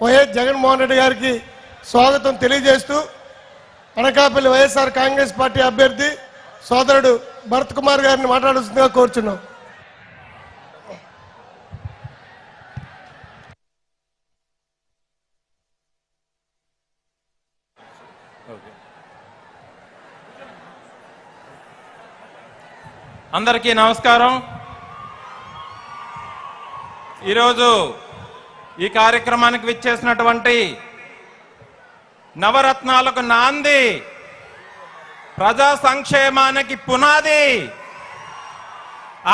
YS Jaganmohan Reddy గారికి స్వాగతం తెలియజేస్తూ అనకాపల్లి వైఎస్ఆర్ కాంగ్రెస్ పార్టీ అభ్యర్థి సోదరుడు భరత్ కుమార్ గారిని మాట్లాడుతుందిగా కోరుచున్నాం. అందరికీ నమస్కారం. ఈరోజు ఈ కార్యక్రమానికి విచ్చేసినటువంటి నవరత్నాలకు నాంది ప్రజా సంక్షేమానికి పునాది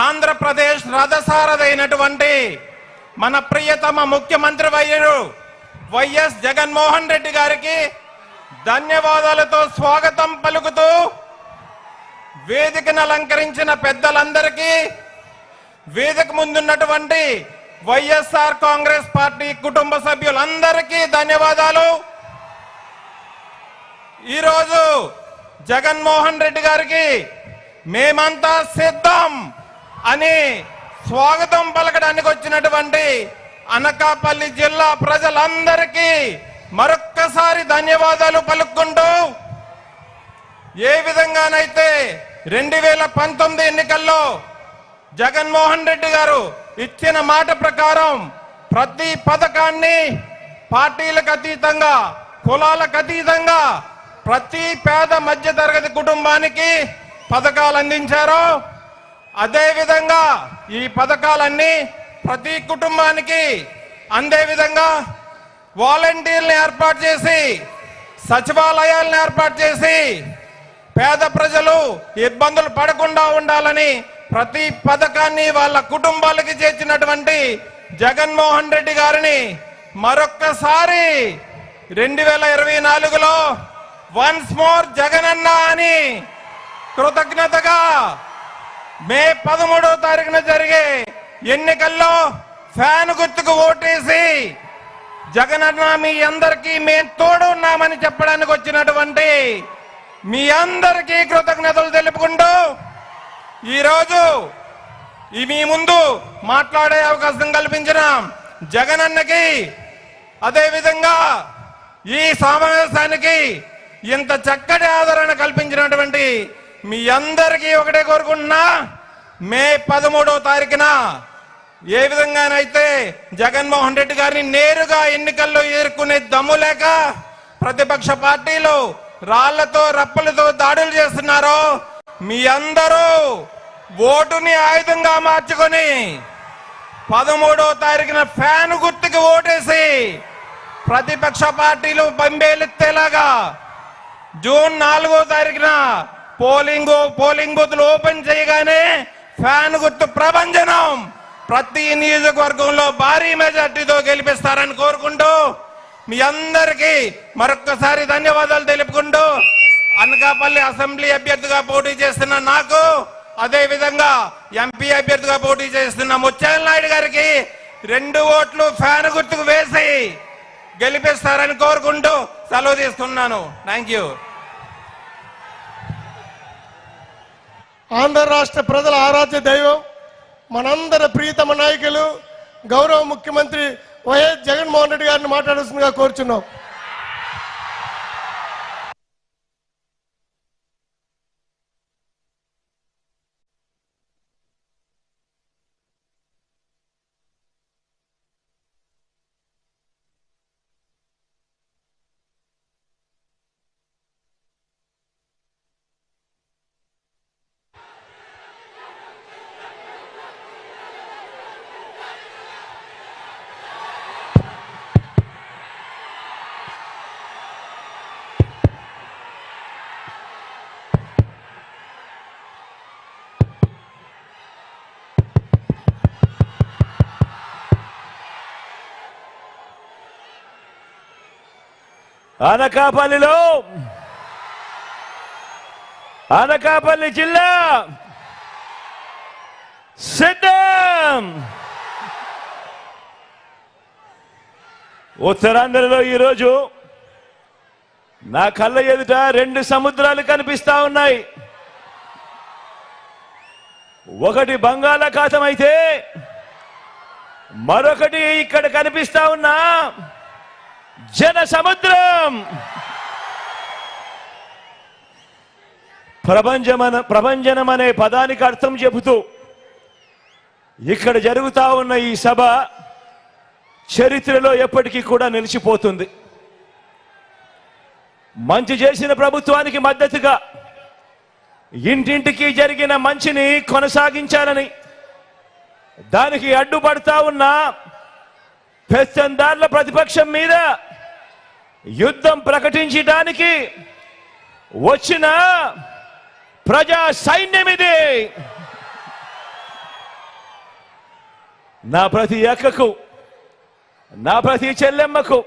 ఆంధ్రప్రదేశ్ రథసారథైనటువంటి మన ప్రియతమ ముఖ్యమంత్రి వైద్యుడు వైఎస్ జగన్మోహన్ రెడ్డి గారికి ధన్యవాదాలతో స్వాగతం పలుకుతూ వేదికను అలంకరించిన పెద్దలందరికీ వేదిక ముందున్నటువంటి వైఎస్ఆర్ కాంగ్రెస్ పార్టీ కుటుంబ సభ్యులందరికీ ధన్యవాదాలు. ఈరోజు జగన్మోహన్ రెడ్డి గారికి మేమంతా సిద్ధం అని స్వాగతం పలకడానికి వచ్చినటువంటి అనకాపల్లి జిల్లా ప్రజలందరికీ మరొక్కసారి ధన్యవాదాలు పలుకుంటూ ఏ విధంగానైతే రెండు వేల పంతొమ్మిది ఎన్నికల్లో జగన్మోహన్ రెడ్డి గారు ఇచ్చిన మాట ప్రకారం ప్రతి పథకాన్ని పార్టీలకు అతీతంగా కులాలకు అతీతంగా ప్రతి పేద మధ్య తరగతి కుటుంబానికి పథకాలు అందించారు. అదేవిధంగా ఈ పథకాలన్నీ ప్రతి కుటుంబానికి అందే విధంగా వాలంటీర్లు ఏర్పాటు చేసి సచివాలయాలను ఏర్పాటు చేసి పేద ప్రజలు ఇబ్బందులు పడకుండా ఉండాలని ప్రతి పథకాన్ని వాళ్ళ కుటుంబాలకి చేర్చినటువంటి జగన్మోహన్ రెడ్డి గారిని మరొక్కసారి రెండు వేల ఇరవై నాలుగులో వన్స్ మోర్ జగనన్న అని కృతజ్ఞతగా మే పదమూడవ తారీఖున జరిగే ఎన్నికల్లో ఫ్యాన్ గుర్తుకు ఓటేసి జగనన్న మీ అందరికీ మేము తోడు ఉన్నామని చెప్పడానికి వచ్చినటువంటి మీ అందరికీ కృతజ్ఞతలు తెలుపుకుంటూ ఈరోజు మీ ముందు మాట్లాడే అవకాశం కల్పించిన జగనన్నకి అదేవిధంగా ఈ సమావేశానికి ఇంత చక్కటి ఆదరణ కల్పించినటువంటి మీ అందరికీ ఒకటే కోరుకుంటున్నా మే పదమూడవ తారీఖున ఏ విధంగానైతే జగన్మోహన్ రెడ్డి గారిని నేరుగా ఎన్నికల్లో ఎదుర్కొనే దమ్ము లేక ప్రతిపక్ష పార్టీలు రాళ్ళతో రప్పలతో దాడులు చేస్తున్నారో మీ అందరూ ఓటుని ఆయుధంగా మార్చుకొని పదమూడవ తారీఖున ఫ్యాన్ గుర్తుకి ఓటేసి ప్రతిపక్ష పార్టీలు బంబేలెత్తేలాగా జూన్ నాలుగో తారీఖున పోలింగ్ పోలింగ్ బూత్లు ఓపెన్ చేయగానే ఫ్యాన్ గుర్తు ప్రభంజనం. ప్రతి నియోజకవర్గంలో భారీ మెజార్టీతో గెలిపిస్తారని కోరుకుంటూ మీ అందరికీ మరొక్కసారి ధన్యవాదాలు తెలుపుకుంటూ అనకాపల్లి అసెంబ్లీ అభ్యర్థిగా పోటీ చేస్తున్న నాకు అదే విధంగా ఎంపీ అభ్యర్థిగా పోటీ చేస్తున్న ముత్యాల నాయుడు గారికి రెండు ఓట్లు ఫ్యాన్ గుర్తుకు వేసి గెలిపిస్తారని కోరుకుంటూ సెలవు తీసుకున్నాను థ్యాంక్ యూ ఆంధ్ర రాష్ట్ర ప్రజల ఆరాధ్య దైవం మనందరి ప్రీతమ నాయకులు గౌరవ ముఖ్యమంత్రి వైఎస్ జగన్మోహన్ రెడ్డి గారిని మాట్లాడుతుందిగా కోరుచున్నాం. అనకాపల్లిలో. అనకాపల్లి జిల్లా. సిద్ధం. ఉత్తరాంధ్రలో ఈరోజు నా కళ్ళ ఎదుట రెండు సముద్రాలు కనిపిస్తా ఉన్నాయి. ఒకటి బంగాళాఖాతం అయితే మరొకటి ఇక్కడ కనిపిస్తా ఉన్నా. జన సముద్రం ప్రపంచమన ప్రపంచనం అనే పదానికి అర్థం చెబుతూ ఇక్కడ జరుగుతా ఉన్న ఈ సభ చరిత్రలో ఎప్పటికీ కూడా నిలిచిపోతుంది. మంచి చేసిన ప్రభుత్వానికి మద్దతుగా ఇంటింటికి జరిగిన మంచిని కొనసాగించాలని దానికి అడ్డుపడతా ఉన్న పెత్తందారుల ప్రతిపక్షం మీద యుద్ధం ప్రకటించడానికి వచ్చిన ప్రజా సైన్యం ఇది. నా ప్రతి అక్కకు నా ప్రతి చెల్లెమ్మకు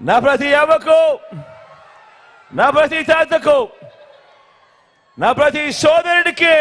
నా ప్రతి అవ్వకు నా ప్రతి తాతకు నా ప్రతి సోదరుడికి